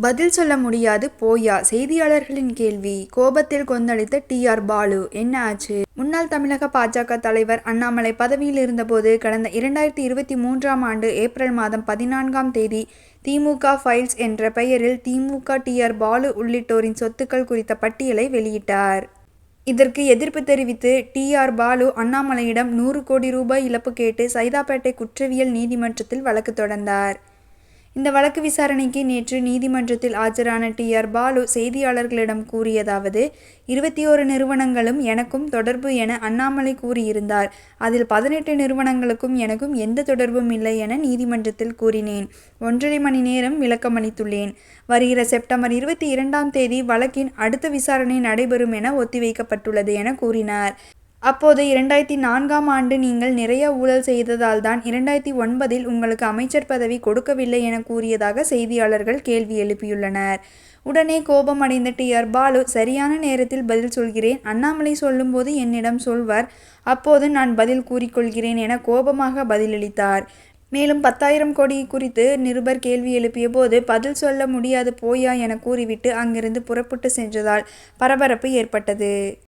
பதில் சொல்ல முடியாது போயா. செய்தியாளர்களின் கேள்வி. கோபத்தில் கொந்தளித்த டி ஆர் பாலு. என்ன ஆச்சு? முன்னாள் தமிழக பாஜக தலைவர் அண்ணாமலை பதவியில் இருந்தபோது கடந்த இரண்டாயிரத்தி இருபத்தி மூன்றாம் ஆண்டு ஏப்ரல் மாதம் பதினான்காம் தேதி திமுக ஃபைல்ஸ் என்ற பெயரில் திமுக டி ஆர் பாலு உள்ளிட்டோரின் சொத்துக்கள் குறித்த பட்டியலை வெளியிட்டார். இதற்கு எதிர்ப்பு தெரிவித்து டி ஆர் பாலு அண்ணாமலையிடம் நூறு கோடி ரூபாய் இழப்பு கேட்டு சைதாப்பேட்டை குற்றவியல் நீதிமன்றத்தில் வழக்கு தொடர்ந்தார். இந்த வழக்கு விசாரணைக்கு நேற்று நீதிமன்றத்தில் ஆஜரான டி ஆர் பாலு செய்தியாளர்களிடம் கூறியதாவது இருபத்தி ஓரு நிறுவனங்களும் எனக்கும் தொடர்பு என அண்ணாமலை கூறியிருந்தார். அதில் பதினெட்டு நிறுவனங்களுக்கும் எனக்கும் எந்த தொடர்பும் இல்லை என நீதிமன்றத்தில் கூறினேன். ஒன்றரை மணி நேரம் விளக்கமளித்துள்ளேன். வருகிற செப்டம்பர் இருபத்தி இரண்டாம் தேதி வழக்கின் அடுத்த விசாரணை நடைபெறும் என ஒத்திவைக்கப்பட்டுள்ளது என கூறினார். அப்போது இரண்டாயிரத்தி நான்காம் ஆண்டு நீங்கள் நிறைய ஊழல் செய்ததால் தான் இரண்டாயிரத்தி ஒன்பதில் உங்களுக்கு அமைச்சர் பதவி கொடுக்கவில்லை என கூறியதாக செய்தியாளர்கள் கேள்வி எழுப்பியுள்ளனர். உடனே கோபமடைந்த டி. ஆர். பாலு சரியான நேரத்தில் பதில் சொல்கிறேன் அண்ணாமலை சொல்லும்போது என்னிடம் சொல்வார் அப்போது நான் பதில் கூறிக்கொள்கிறேன் என கோபமாக பதிலளித்தார். மேலும் பத்தாயிரம் கோடி குறித்து நிருபர் கேள்வி எழுப்பிய போது பதில் சொல்ல முடியாது போயா என கூறிவிட்டு அங்கிருந்து புறப்பட்டு சென்றதால் பரபரப்பு ஏற்பட்டது.